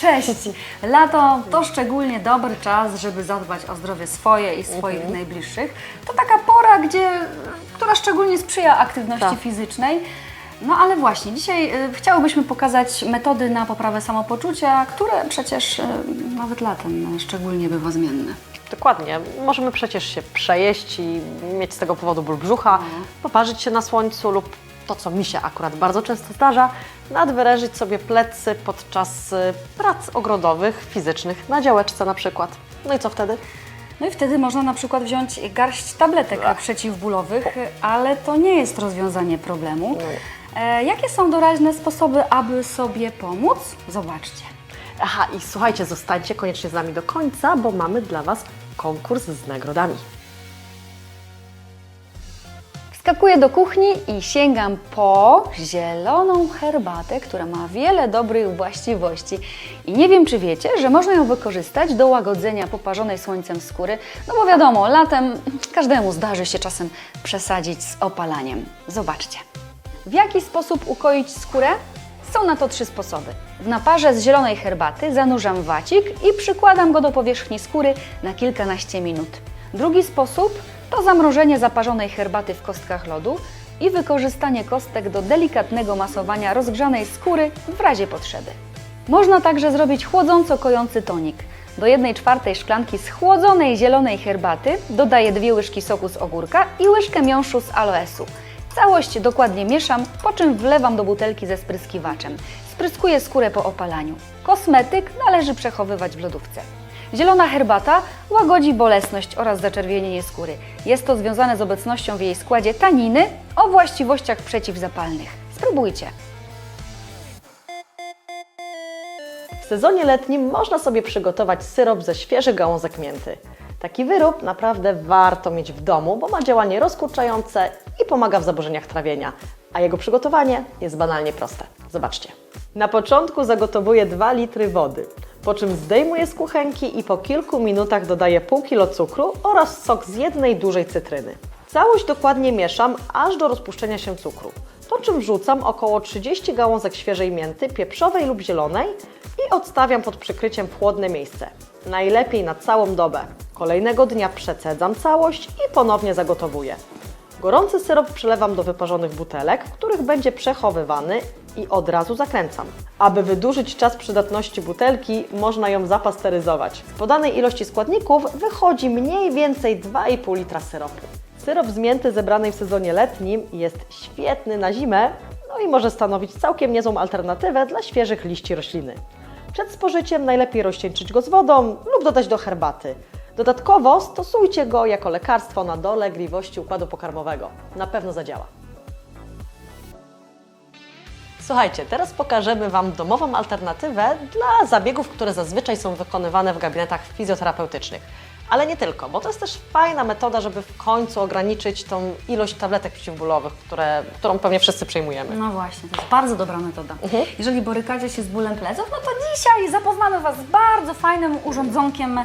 Cześć! Lato to szczególnie dobry czas, żeby zadbać o zdrowie swoje i swoich Mhm. najbliższych. To taka pora, gdzie, która szczególnie sprzyja aktywności Tak. fizycznej. No ale właśnie, dzisiaj y, chciałybyśmy pokazać metody na poprawę samopoczucia, które przecież y, nawet latem y, szczególnie bywa zmienne. Dokładnie. Możemy przecież się przejeść i mieć z tego powodu ból brzucha, poparzyć się na słońcu lub to, co mi się akurat bardzo często zdarza, nadwyrężyć sobie plecy podczas y, prac ogrodowych, fizycznych, na działeczce na przykład. No i co wtedy? No i wtedy można na przykład wziąć garść tabletek przeciwbólowych, y, ale to nie jest rozwiązanie problemu. E, jakie są doraźne sposoby, aby sobie pomóc? Zobaczcie. Aha, i słuchajcie, zostańcie koniecznie z nami do końca, bo mamy dla Was konkurs z nagrodami. Wskakuję do kuchni i sięgam po zieloną herbatę, która ma wiele dobrych właściwości. I nie wiem, czy wiecie, że można ją wykorzystać do łagodzenia poparzonej słońcem skóry, no bo wiadomo, latem każdemu zdarzy się czasem przesadzić z opalaniem. Zobaczcie. W jaki sposób ukoić skórę? Są na to trzy sposoby. W naparze z zielonej herbaty zanurzam wacik i przykładam go do powierzchni skóry na kilkanaście minut. Drugi sposób to zamrożenie zaparzonej herbaty w kostkach lodu i wykorzystanie kostek do delikatnego masowania rozgrzanej skóry w razie potrzeby. Można także zrobić chłodząco kojący tonik. Do 1 czwartej szklanki schłodzonej zielonej herbaty dodaję dwie łyżki soku z ogórka i łyżkę miąższu z aloesu. Całość dokładnie mieszam, po czym wlewam do butelki ze spryskiwaczem. Spryskuję skórę po opalaniu. Kosmetyk należy przechowywać w lodówce. Zielona herbata łagodzi bolesność oraz zaczerwienienie skóry. Jest to związane z obecnością w jej składzie taniny o właściwościach przeciwzapalnych. Spróbujcie. W sezonie letnim można sobie przygotować syrop ze świeżych gałązek mięty. Taki wyrób naprawdę warto mieć w domu, bo ma działanie rozkurczające i pomaga w zaburzeniach trawienia. A jego przygotowanie jest banalnie proste. Zobaczcie. Na początku zagotowuję 2 litry wody, po czym zdejmuję z kuchenki i po kilku minutach dodaję pół kilo cukru oraz sok z jednej dużej cytryny. Całość dokładnie mieszam aż do rozpuszczenia się cukru, po czym wrzucam około 30 gałązek świeżej mięty, pieprzowej lub zielonej i odstawiam pod przykryciem w chłodne miejsce. Najlepiej na całą dobę. Kolejnego dnia przecedzam całość i ponownie zagotowuję. Gorący syrop przelewam do wyparzonych butelek, w których będzie przechowywany i od razu zakręcam. Aby wydłużyć czas przydatności butelki, można ją zapasteryzować. Z podanej ilości składników wychodzi mniej więcej 2,5 litra syropu. Syrop z mięty zebranej w sezonie letnim jest świetny na zimę, no i może stanowić całkiem niezłą alternatywę dla świeżych liści rośliny. Przed spożyciem najlepiej rozcieńczyć go z wodą lub dodać do herbaty. Dodatkowo stosujcie go jako lekarstwo na dolegliwości układu pokarmowego. Na pewno zadziała. Słuchajcie, teraz pokażemy Wam domową alternatywę dla zabiegów, które zazwyczaj są wykonywane w gabinetach fizjoterapeutycznych. Ale nie tylko, bo to jest też fajna metoda, żeby w końcu ograniczyć tą ilość tabletek przeciwbólowych, które, którą pewnie wszyscy przyjmujemy. No właśnie, to jest bardzo dobra metoda. Mhm. Jeżeli borykacie się z bólem pleców, no to dzisiaj zapoznamy Was z bardzo fajnym urządzonkiem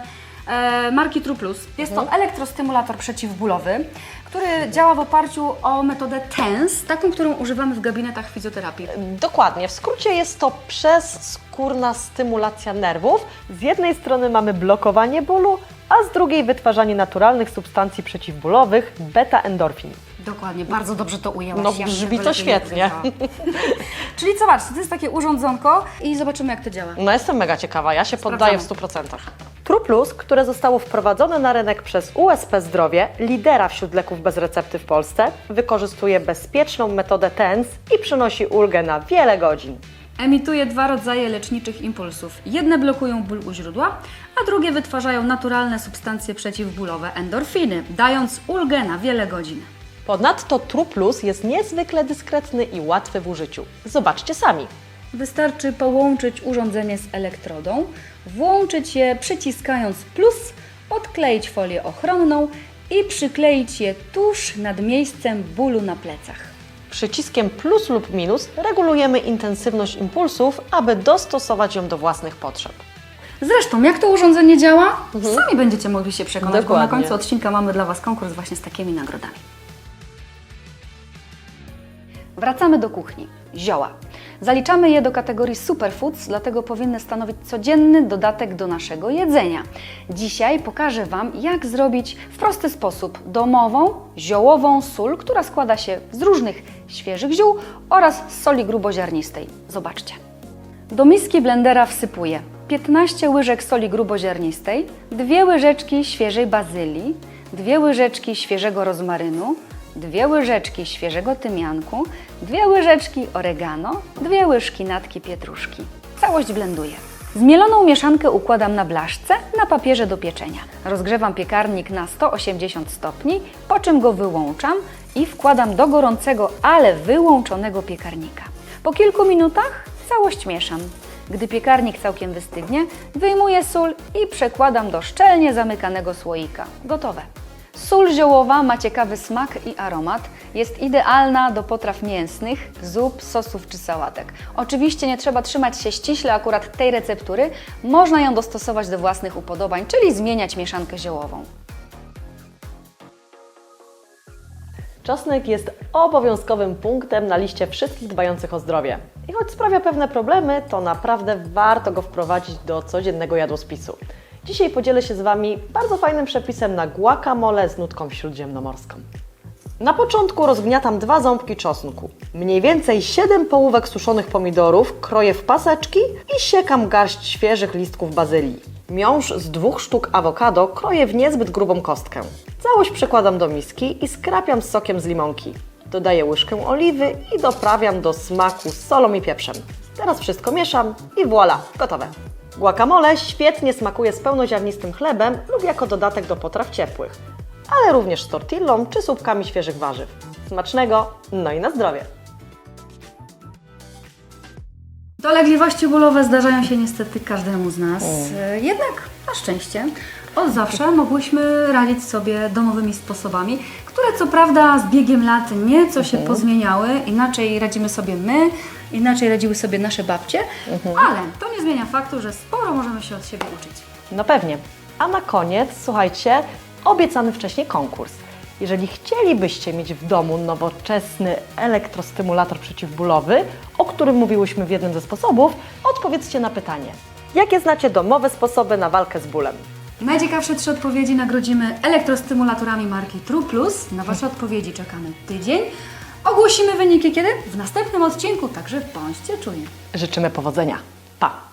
e, marki TruePlus. Jest Mhm. to elektrostymulator przeciwbólowy, który działa w oparciu o metodę TENS, taką, którą używamy w gabinetach fizjoterapii. Dokładnie. W skrócie jest to przezskórna stymulacja nerwów. Z jednej strony mamy blokowanie bólu, a z drugiej wytwarzanie naturalnych substancji przeciwbólowych, beta-endorfin. Dokładnie, bardzo dobrze to ujęłaś. No, Ja brzmi to świetnie. Czyli zobaczcie, to jest takie urządzonko i zobaczymy jak to działa. No jestem mega ciekawa, ja się poddaję w 100%. TruePlus, które zostało wprowadzone na rynek przez USP Zdrowie, lidera wśród leków bez recepty w Polsce, wykorzystuje bezpieczną metodę TENS i przynosi ulgę na wiele godzin. Emituje dwa rodzaje leczniczych impulsów. Jedne blokują ból u źródła, a drugie wytwarzają naturalne substancje przeciwbólowe, endorfiny, dając ulgę na wiele godzin. Ponadto TruePlus jest niezwykle dyskretny i łatwy w użyciu. Zobaczcie sami. Wystarczy połączyć urządzenie z elektrodą, włączyć je przyciskając plus, odkleić folię ochronną i przykleić je tuż nad miejscem bólu na plecach. Przyciskiem plus lub minus regulujemy intensywność impulsów, aby dostosować ją do własnych potrzeb. Zresztą, jak to urządzenie działa, sami będziecie mogli się przekonać, bo na Dokładnie. końcu odcinka mamy dla Was konkurs właśnie z takimi nagrodami. Wracamy do kuchni. Zioła. Zaliczamy je do kategorii superfoods, dlatego powinny stanowić codzienny dodatek do naszego jedzenia. Dzisiaj pokażę Wam, jak zrobić w prosty sposób domową, ziołową sól, która składa się z różnych świeżych ziół oraz z soli gruboziarnistej. Zobaczcie. Do miski blendera wsypuję 15 łyżek soli gruboziarnistej, 2 łyżeczki świeżej bazylii, 2 łyżeczki świeżego rozmarynu, 2 łyżeczki świeżego tymianku, 2 łyżeczki oregano, 2 łyżki natki pietruszki. Całość blenduję. Zmieloną mieszankę układam na blaszce na papierze do pieczenia. Rozgrzewam piekarnik na 180 stopni, po czym go wyłączam i wkładam do gorącego, ale wyłączonego piekarnika. Po kilku minutach całość mieszam. Gdy piekarnik całkiem wystygnie, wyjmuję sól i przekładam do szczelnie zamykanego słoika. Gotowe. Sól ziołowa ma ciekawy smak i aromat. Jest idealna do potraw mięsnych, zup, sosów czy sałatek. Oczywiście nie trzeba trzymać się ściśle akurat tej receptury. Można ją dostosować do własnych upodobań, czyli zmieniać mieszankę ziołową. Czosnek jest obowiązkowym punktem na liście wszystkich dbających o zdrowie. I choć sprawia pewne problemy, to naprawdę warto go wprowadzić do codziennego jadłospisu. Dzisiaj podzielę się z Wami bardzo fajnym przepisem na guacamole z nutką śródziemnomorską. Na początku rozgniatam dwa ząbki czosnku. Mniej więcej 7 połówek suszonych pomidorów kroję w paseczki i siekam garść świeżych listków bazylii. Miąższ z dwóch sztuk awokado kroję w niezbyt grubą kostkę. Całość przekładam do miski i skrapiam z sokiem z limonki. Dodaję łyżkę oliwy i doprawiam do smaku solą i pieprzem. Teraz wszystko mieszam i voilà, gotowe. Guacamole świetnie smakuje z pełnoziarnistym chlebem lub jako dodatek do potraw ciepłych, ale również z tortillą czy słupkami świeżych warzyw. Smacznego, no i na zdrowie! Dolegliwości bólowe zdarzają się niestety każdemu z nas. E, Jednak na szczęście od zawsze mogłyśmy radzić sobie domowymi sposobami, które co prawda z biegiem lat nieco się pozmieniały. Inaczej radzimy sobie my, inaczej radziły sobie nasze babcie, ale to nie zmienia faktu, że sporo możemy się od siebie uczyć. No pewnie. A na koniec, słuchajcie, obiecany wcześniej konkurs. Jeżeli chcielibyście mieć w domu nowoczesny elektrostymulator przeciwbólowy, o którym mówiłyśmy w jednym ze sposobów, odpowiedzcie na pytanie. Jakie znacie domowe sposoby na walkę z bólem? Najciekawsze trzy odpowiedzi nagrodzimy elektrostymulatorami marki True Plus. Na Wasze odpowiedzi czekamy tydzień. Ogłosimy wyniki kiedy? W następnym odcinku, także bądźcie czujni. Życzymy powodzenia. Pa!